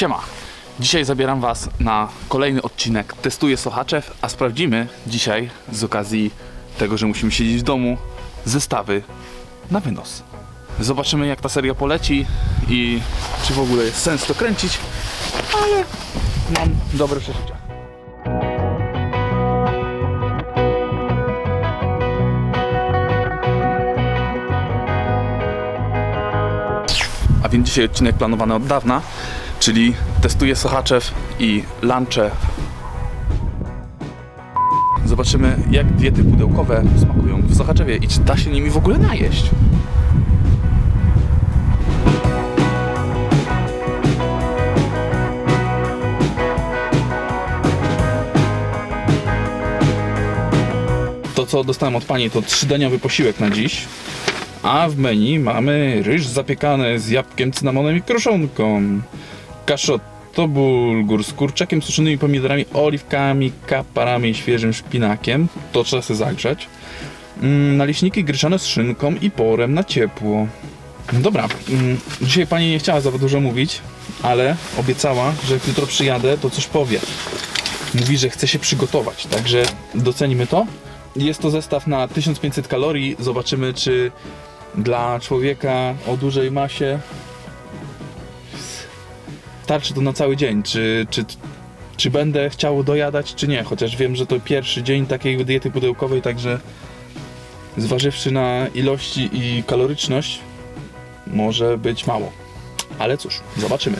Siema! Dzisiaj zabieram Was na kolejny odcinek Testuję Sochaczew, a sprawdzimy dzisiaj z okazji tego, że musimy siedzieć w domu, zestawy na wynos. Zobaczymy jak ta seria poleci i czy w ogóle jest sens to kręcić, ale mam dobre przeczucia. A więc dzisiaj odcinek planowany od dawna, czyli testuję Sochaczew i lunche. Zobaczymy jak diety pudełkowe smakują w Sochaczewie i czy da się nimi w ogóle najeść. To co dostałem od pani to trzydaniowy posiłek na dziś. A w menu mamy ryż zapiekany z jabłkiem, cynamonem i kruszonką. Kaszotto bulgur z kurczakiem, suszonymi pomidorami, oliwkami, kaparami i świeżym szpinakiem. To trzeba sobie zagrzać. Mm, Naleśniki gryczane z szynką i porem na ciepło. Dobra, mm, dzisiaj pani nie chciała za dużo mówić, ale obiecała, że jak jutro przyjadę, to coś powie. Mówi, że chce się przygotować, także docenimy to. Jest to zestaw na 1500 kalorii. Zobaczymy, czy dla człowieka o dużej masie starczy to na cały dzień. Czy, czy, czy będę chciał dojadać, czy nie. Chociaż wiem, że to pierwszy dzień takiej diety pudełkowej, także zważywszy na ilości i kaloryczność, może być mało. Ale cóż, zobaczymy.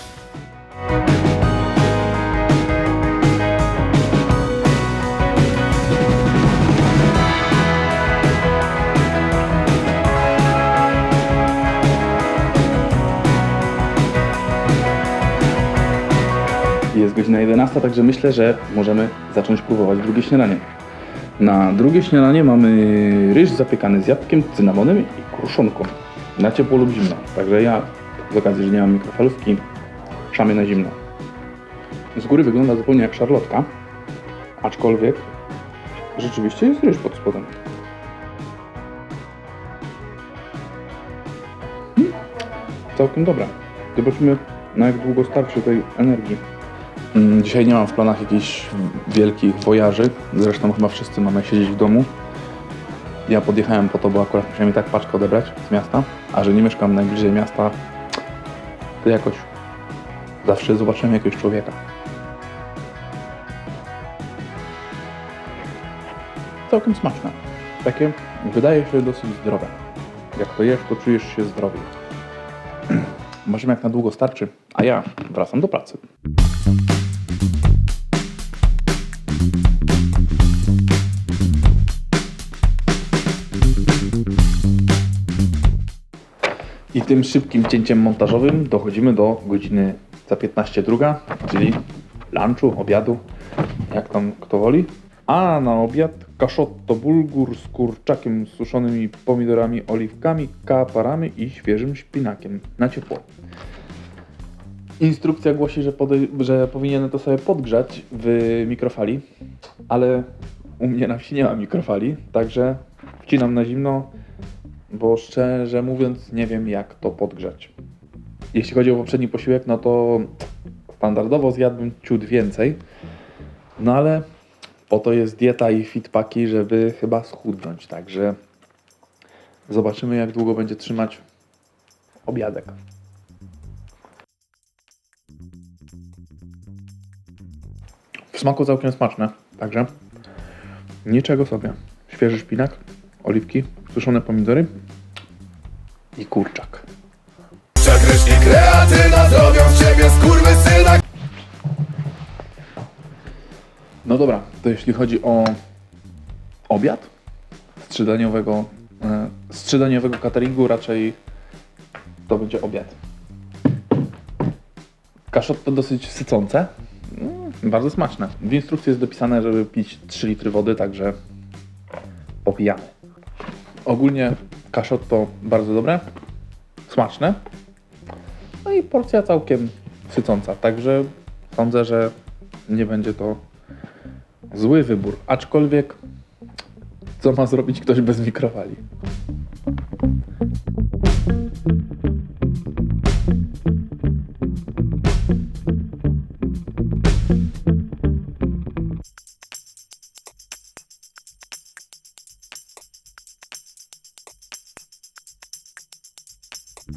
Godzina 11, także myślę, że możemy zacząć próbować drugie śniadanie. Na drugie śniadanie mamy ryż zapiekany z jabłkiem, cynamonem i kruszonką. Na ciepło lub zimno. Także ja z okazji, że nie mam mikrofalówki, szamię na zimno. Z góry wygląda zupełnie jak szarlotka, aczkolwiek rzeczywiście jest ryż pod spodem. Hmm, całkiem dobra. Zobaczymy na jak długo starczy tej energii. Mm, Dzisiaj nie mam w planach jakichś wielkich wojaży. Zresztą chyba wszyscy mamy siedzieć w domu. Ja podjechałem po to, bo akurat musiałem i tak paczkę odebrać z miasta. A że nie mieszkam najbliżej miasta, to jakoś zawsze zobaczyłem jakiegoś człowieka. Całkiem smaczne. Takie wydaje się dosyć zdrowe. Jak to jesz, to czujesz się zdrowiej. Zobaczymy jak na długo starczy, a ja wracam do pracy. I tym szybkim cięciem montażowym dochodzimy do godziny za 15 druga, czyli lunchu, obiadu, jak tam kto woli. A na obiad kaszotto bulgur z kurczakiem, suszonymi pomidorami, oliwkami, kaparami i świeżym szpinakiem na ciepło. Instrukcja głosi, że, podej- że powinienem to sobie podgrzać w mikrofali, ale u mnie na wsi nie ma mikrofali, także wcinam na zimno, bo szczerze mówiąc nie wiem jak to podgrzać. Jeśli chodzi o poprzedni posiłek, no to standardowo zjadłbym ciut więcej, no ale po to jest dieta i fitpaki, żeby chyba schudnąć, także zobaczymy jak długo będzie trzymać obiadek. W smaku całkiem smaczne, także niczego sobie. Świeży szpinak, oliwki, suszone pomidory i kurczak. Przekreśli kreatyna, zrobią z ciebie skurwysyna No dobra, to jeśli chodzi o obiad z trzydaniowego, e, z trzydaniowego cateringu, raczej to będzie obiad. Kaszotto dosyć sycące, bardzo smaczne. W instrukcji jest dopisane, żeby pić 3 litry wody, także popijamy. Ogólnie kaszotto bardzo dobre, smaczne, no i porcja całkiem sycąca, także sądzę, że nie będzie to Zły wybór, aczkolwiek co ma zrobić ktoś bez mikrofali?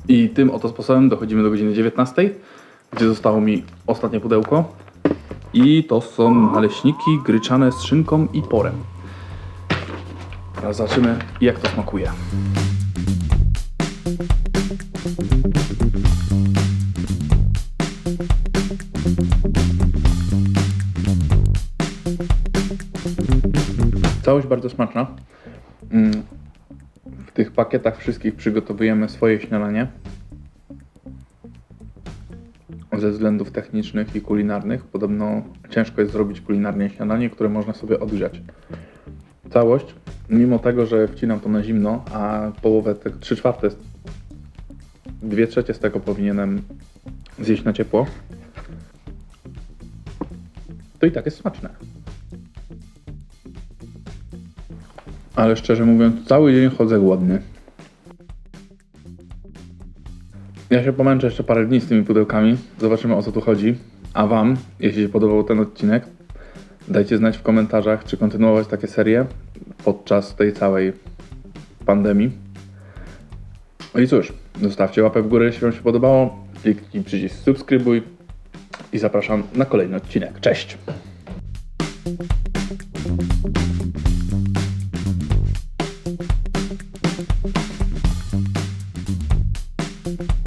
I tym oto sposobem dochodzimy do godziny 19, gdzie zostało mi ostatnie pudełko. I to są naleśniki gryczane z szynką i porem. Teraz zobaczymy, jak to smakuje. Całość bardzo smaczna. Mm. Tych pakietach wszystkich przygotowujemy swoje śniadanie. Ze względów technicznych i kulinarnych. Podobno ciężko jest zrobić kulinarnie śniadanie, które można sobie odgrzać. Całość, mimo tego, że wcinam to na zimno, a połowę, te 3 czwarte, 2 trzecie z tego powinienem zjeść na ciepło, to i tak jest smaczne. Ale szczerze mówiąc, cały dzień chodzę głodny. Ja się pomęczę jeszcze parę dni z tymi pudełkami. Zobaczymy o co tu chodzi. A Wam, jeśli się podobał ten odcinek, dajcie znać w komentarzach, czy kontynuować takie serie podczas tej całej pandemii. No i cóż, zostawcie łapę w górę, jeśli Wam się podobało. Kliknij przycisk subskrybuj i zapraszam na kolejny odcinek. Cześć! you